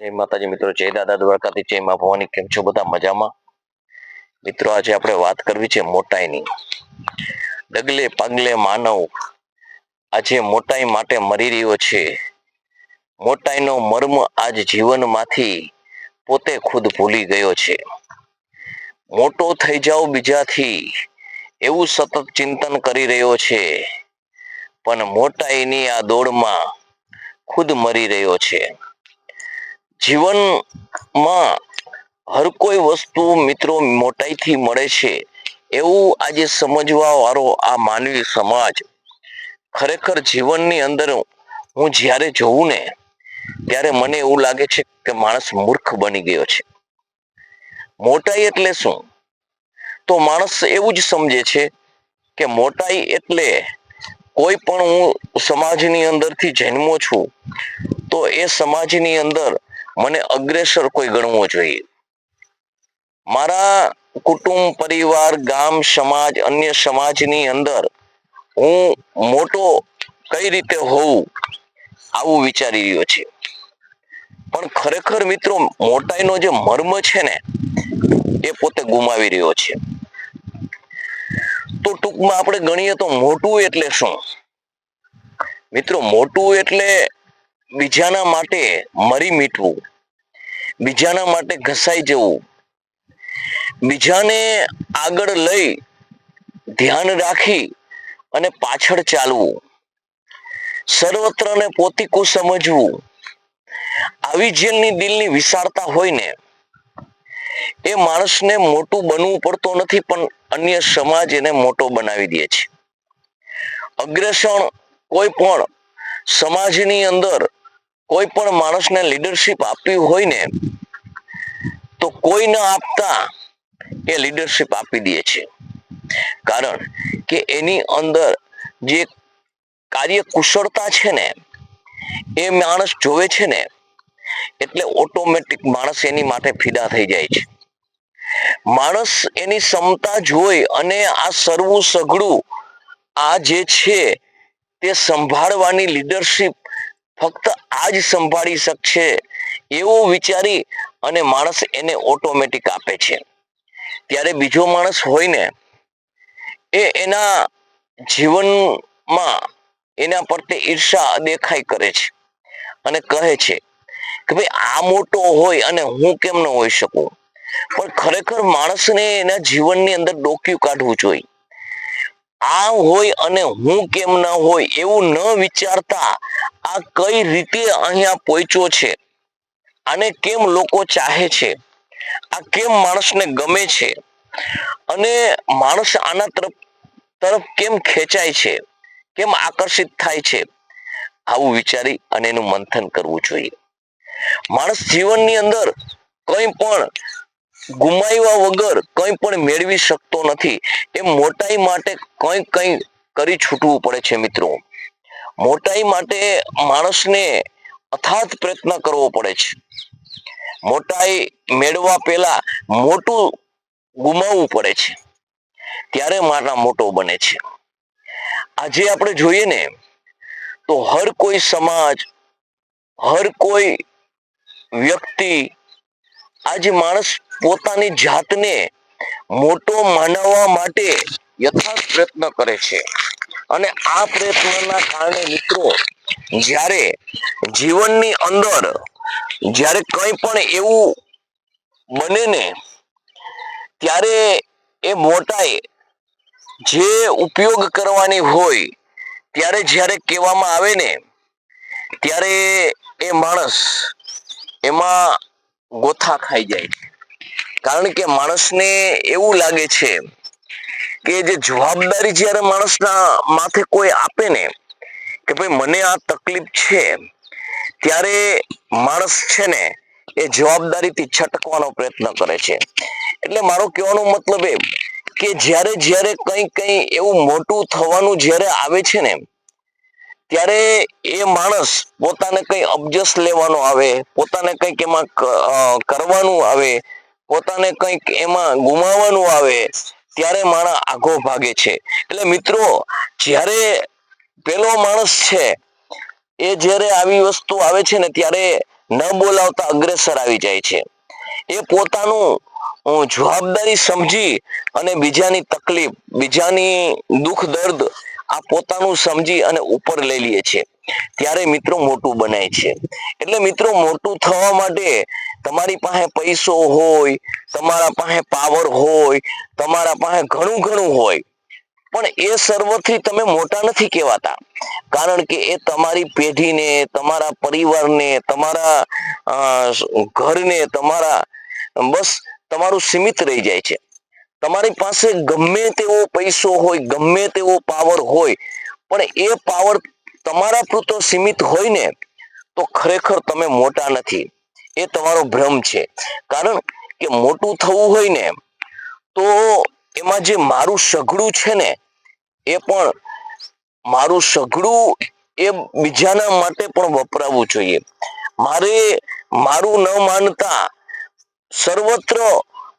જય માતાજી મિત્રો, જય દાદા દ્વારકાથી, જય મા ભવાની. કેમ છો બધા મજામાં? મિત્રો, આજે આપણે વાત કરવી છે મોટાઈની. ડગલે પગલે માનવ આજે મોટાઈ માટે મરી રહ્યો છે. મોટાઈનો મર્મ આજ જીવનમાંથી પોતે ખુદ ભૂલી ગયો છે. મોટો થઈ જાવ બીજાથી, એવું સતત ચિંતન કરી રહ્યો છે. પણ મોટાઈની આ દોડમાં ખુદ મરી રહ્યો છે. જીવનમાં હર કોઈ વસ્તુ મિત્રો મોટાઈથી મળે છે એવું આજે સમજવા વાળો આ માનવી સમાજ ખરેખર જીવનની અંદર હું જ્યારે જોઉં ને ત્યારે મને એવું લાગે છે કે માણસ મૂર્ખ બની ગયો છે. મોટાઈ એટલે શું? તો માણસ એવું જ સમજે છે કે મોટાઈ એટલે કોઈ પણ હું સમાજની અંદરથી જન્મો છું તો એ સમાજની અંદર મને અગ્રેસર કોઈ ગણવો જોઈએ મારા કુટુંબ, પરિવાર, ગામ, સમાજ, અન્ય સમાજની અંદર હું મોટો કઈ રીતે હોઉં આવું વિચારી રહ્યો છે. પણ ખરેખર મિત્રો, મોટાઈનો જે મર્મ છે ને, એ પોતે ગુમાવી રહ્યો છે. તો ટૂંકમાં આપણે ગણીએ તો મોટું એટલે શું? મિત્રો, મોટું એટલે બીજાના માટે મરી મીટવું બીજાના માટે ઘસાઈ જવું, બીજાને આગળ લઈ ધ્યાન રાખી અને પાછળ ચાલવું, સર્વત્રને પોતીકું સમજવું, આવી જેલની દિલની વિશાળતા હોય ને, એ માણસને મોટું બનવું પડતો નથી, પણ અન્ય સમાજ એને મોટો બનાવી દે છે. અગ્રેસણ કોઈ પણ સમાજની અંદર કોઈ પણ માણસને લીડરશિપ આપવી હોય ને, તો કોઈ ન આપતા એ લીડરશિપ આપી દે છે. કારણ કે એની અંદર જે કાર્ય કુશળતા છે ને, એ માણસ જોવે છે ને, એટલે ઓટોમેટિક માણસ એની માટે ફિદા થઈ જાય છે. માણસ એની ક્ષમતા જોઈ અને આ સર્વું સઘળું આ જે છે તે સંભાળવાની લીડરશિપ ફક્ત આ જ સંભાળી શકશે એવું વિચારી અને માણસ એને ઓટોમેટિક આપે છે. ત્યારે બીજો માણસ હોય ને, એ એના જીવનમાં એના પ્રત્યે ઈર્ષા દેખાઈ કરે છે અને કહે છે કે ભાઈ આ મોટો હોય અને હું કેમ ન હોઈ શકું? પણ ખરેખર માણસને એના જીવનની અંદર ડોક્યું કાઢવું જોઈએ. આ હોય અને હું કેમ ન હોય એવું ન વિચારતા આ કઈ રીતે અહીંયા પહોંચ્યો છે? આને કેમ લોકો ચાહે છે? આ કેમ માણસને ગમે છે? અને માણસ આના તરફ તરફ કેમ ખેંચાય છે? કેમ આકર્ષિત થાય છે? આવું વિચારી અને એનું મંથન કરવું જોઈએ. માણસ જીવનની અંદર કંઈ પણ ગુમાવ્યા વગર કંઈ પણ મેળવી શકતો નથી. એ મોટાઈ માટે કંઈ કંઈ કરી છૂટવું પડે છે મિત્રો. મોટાઈ માટે માણસને અથાત પ્રયત્ન કરવો પડે છે. મોટાઈ મેળવા પહેલા મોટું ગુમાવવું પડે છે. ત્યારે મારા મોટો બને છે. આજે આપણે જોઈએ ને, તો હર કોઈ સમાજ, હર કોઈ વ્યક્તિ આજે માણસ પોતાની જાતને મોટો માનવવા માટે યથાર્થ પ્રયત્ન કરે છે. અને આ પ્રયત્નના કારણે મિત્રો, જ્યારે જીવનની અંદર જ્યારે કંઈ પણ એવું બને ને, ત્યારે એ મોટાએ જે ઉપયોગ કરવાની હોય, ત્યારે જ્યારે કહેવામાં આવે ને, ત્યારે એ માણસ એમાં ગોથા ખાઈ જાય કારણ કે માણસને એવું લાગે છે કે જે જવાબદારી જ્યારે માણસના માથે કોઈ આપે ને, કે ભાઈ મને આ તકલીફ છે, ત્યારે માણસ છે ને એ જવાબદારીથી છટકવાનો પ્રયત્ન કરે છે. એટલે મારો કહેવાનો મતલબ એ કે જ્યારે જ્યારે કંઈ કંઈ એવું મોટું થવાનું જ્યારે આવે છે ને, ત્યારે એ માણસ પોતાને કંઈ અબજસ લેવાનો આવે, પોતાને કંઈક એમાં કરવાનું આવે પોતાને કંઈક એમાં ગુમાવવાનું આવે, ત્યારે માણસ આઘો ભાગે છે. એટલે મિત્રો, જ્યારે પેલો માણસ છે, એ જ્યારે આવી વસ્તુ આવે છે ને, ત્યારે ન બોલાવતા અગ્રેસર આવી જાય છે. એ પોતાનું જવાબદારી સમજી અને બીજાની તકલીફ, બીજાની દુઃખ, દર્દ આ પોતાનું સમજી અને ઉપર લઈ લે છે. ત્યારે મિત્રો મોટું બનાય છે. એટલે મિત્રો, મોટું થવા માટે તમારી પાસે પૈસો હોય, તમારા પાસે પાવર હોય, તમારા પાસે ઘણું ઘણું હોય, પણ એ સર્વથી તમે મોટા નથી કહેવાતા. કારણ કે એ તમારી પેઢીને, તમારા પરિવારને, તમારા ઘરને, તમારા, બસ તમારું સીમિત રહી જાય છે. તમારી પાસે ગમે તેવો પૈસો હોય, ગમે તેવો પાવર હોય, પણ એ પાવર તમારા પૂરતો સીમિત હોય ને, તો ખરેખર તમે મોટા નથી. એ તમારો ભ્રમ છે. કારણ કે મોટું થવું હોય ને, તો એમાં જે મારું સઘળું છે ને, એ પણ મારું સઘળું એ બીજાના માટે પણ વપરાવું જોઈએ. મારે મારું ન માનતા સર્વત્ર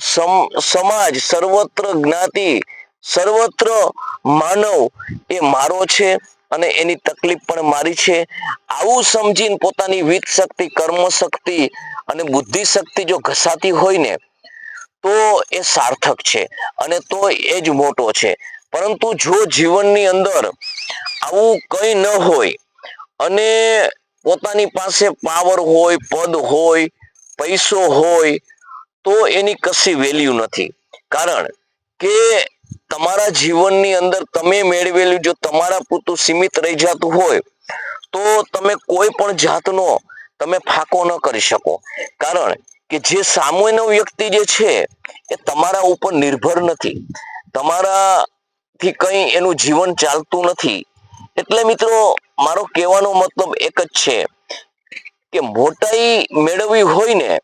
સમ- સમાજ, સર્વત્ર જ્ઞાતિ, સર્વત્ર માનવ એ મારો છે. અને એની તકલીફ પણ મારી છે. આવું સમજીને પોતાની વિત શક્તિ કર્મ શક્તિ અને બુદ્ધિ શક્તિ જો ઘસાતી હોય ને, તો એ સાર્થક છે અને તો એ જ મોટો છે. પરંતુ જો જીવનની અંદર આવું કંઈ ન હોય અને પોતાની પાસે પાવર હોય, પદ હોય, પૈસો હોય, તો એની કશી વેલ્યુ નથી. કારણ કે તમારા જીવનની અંદર તમે મેળવેલું જો તમારા પૂરતું સીમિત રહી જતું હોય, તો તમે કોઈ પણ જાતનો તમે ફાકો ન કરી શકો. કારણ કે જે સામેનો વ્યક્તિ જે છે, એ તમારા ઉપર નિર્ભર નથી. તમારા થી કંઈ એનું જીવન ચાલતું નથી. એટલે મિત્રો, મારો કહેવાનો મતલબ એક જ છે કે મોટાઈ મેળવવી હોય ને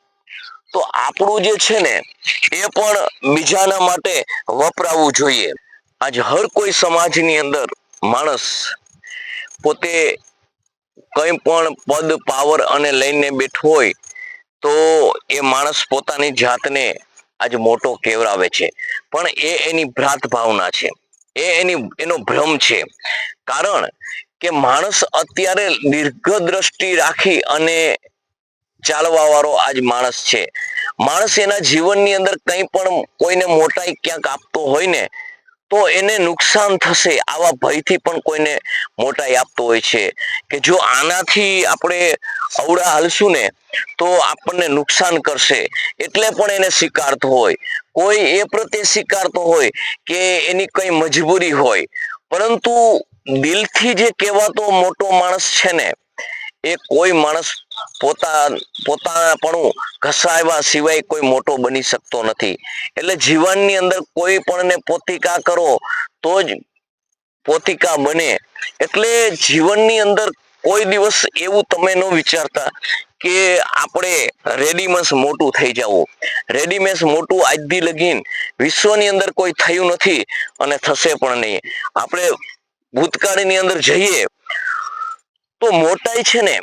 તો આપણું જે છે ને, એ પણ બીજાના માટે વપરાવું જોઈએ. આજ હર કોઈ સમાજની અંદર માણસ પોતે કંઈ પણ પદ, પાવર અને લઈને બેઠો હોય, તો એ માણસ પોતાની જાતને આજ મોટો કેવરાવે છે. પણ એ એની ભ્રાત ભાવના છે. એ એની, એનો ભ્રમ છે. કારણ કે માણસ અત્યારે દીર્ઘ દ્રષ્ટિ રાખી અને ચાલવા વાળો આજ માણસ છે. માણસ એના જીવનની અંદર કંઈ પણ કોઈને મોટાઈ ક્યાંક આપતો હોય ને, તો એને નુકસાન થશે આવા ભયથી પણ કોઈને મોટાઈ આપતો હોય છે. કે જો આનાથી આપણે અવળા હાલશું ને, તો આપણને નુકસાન કરશે. એટલે પણ એને સ્વીકારતો હોય. કોઈ એ પ્રત્યે સ્વીકારતો હોય કે એની કઈ મજબૂરી હોય. પરંતુ દિલથી જે કહેવાતો મોટો માણસ છે ને એ કોઈ માણસ પોતા પોતાનાપણું ઘસાવ્યા સિવાય કોઈ મોટો બની શકતો નથી. એટલે જીવનની અંદર કોઈ પણને પોતિકા કરો તો જ પોતિકા બને. એટલે જીવનની અંદર કોઈ દિવસ એવું તમે ન વિચારતા કે આપણે રેડીમેસ મોટું થઈ જવું. રેડીમેસ મોટું આજથી લગીન વિશ્વની અંદર કોઈ થયું નથી અને થશે પણ નહીં. આપણે ભૂતકાળની અંદર જઈએ તો મોટાઈ છે ને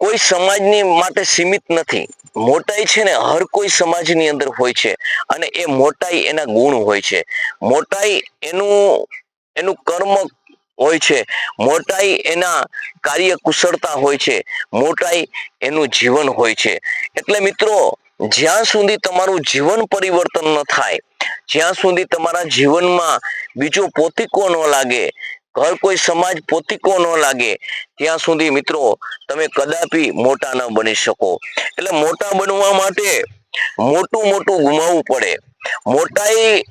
કોઈ સમાજની માટે સીમિત નથી. મોટાઈ છે ને હર કોઈ સમાજની અંદર હોય છે અને એ મોટાઈ એના ગુણ હોય છે. મોટાઈ એનું એનું કર્મ હોય છે. મોટાઈ એના કાર્ય કુશળતા હોય છે. મોટાઈ એનું જીવન હોય છે. એટલે મિત્રો, જ્યાં સુધી તમારું જીવન પરિવર્તન ન થાય, જ્યાં સુધી તમારા જીવનમાં બીજો પોતિકો ન લાગે ઘર કોઈ સમાજ પોતિકો ન લાગે, ત્યાં સુધી મિત્રો તમે કદાપી મોટા ન બની શકો. એટલે મોટા બનવા માટે મોટું મોટું ગુમાવવું પડે. મોટાઈ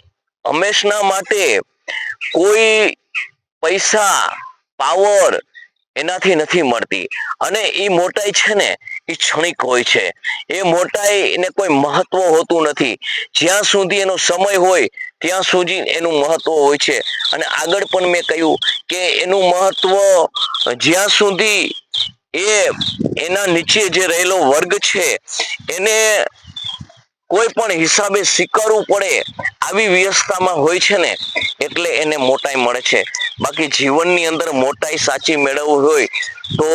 હંમેશના માટે કોઈ પૈસા, પાવર એનાથી નથી મળતી. અને એ મોટાઈ છે ને એ ક્ષણિક હોય છે. એ મોટાઈ એને કોઈ મહત્વ હોતું નથી. જ્યાં સુધી એનો સમય હોય, ત્યાં સુધી એનું મહત્વ હોય છે. અને આગળ પણ મેં કહ્યું કે એનું મહત્વ જ્યાં સુધી એ એના નીચે જે રહેલો વર્ગ છે, એને કોઈ પણ હિસાબે સ્વીકારવું પડે આવી વ્યવસ્થામાં હોય છે ને, એટલે એને મોટાઈ મળે છે. બાકી જીવનની અંદર મોટાઈ સાચી મેળવવી હોય તો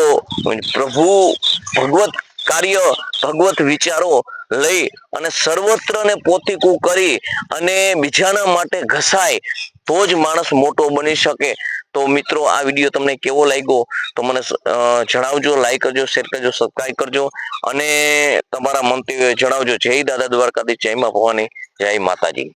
પ્રભુ ભગવત કાર્ય, ભગવત વિચારો લઈ અને સર્વત્રને પોતીકું કરી અને બીજાના માટે ઘસાય તો જ માણસ મોટો બની શકે. તો મિત્રો, આ વીડિયો તમને કેવો લાગ્યો? તો મને જણાવજો લાઈક કરજો શેર કરજો સબસ્ક્રાઈબ કરજો. અને તમારા મંતવ્ય જણાવજો. જય દાદા દ્વારકાધીશ, જય માં ભવાની, જય માતાજી.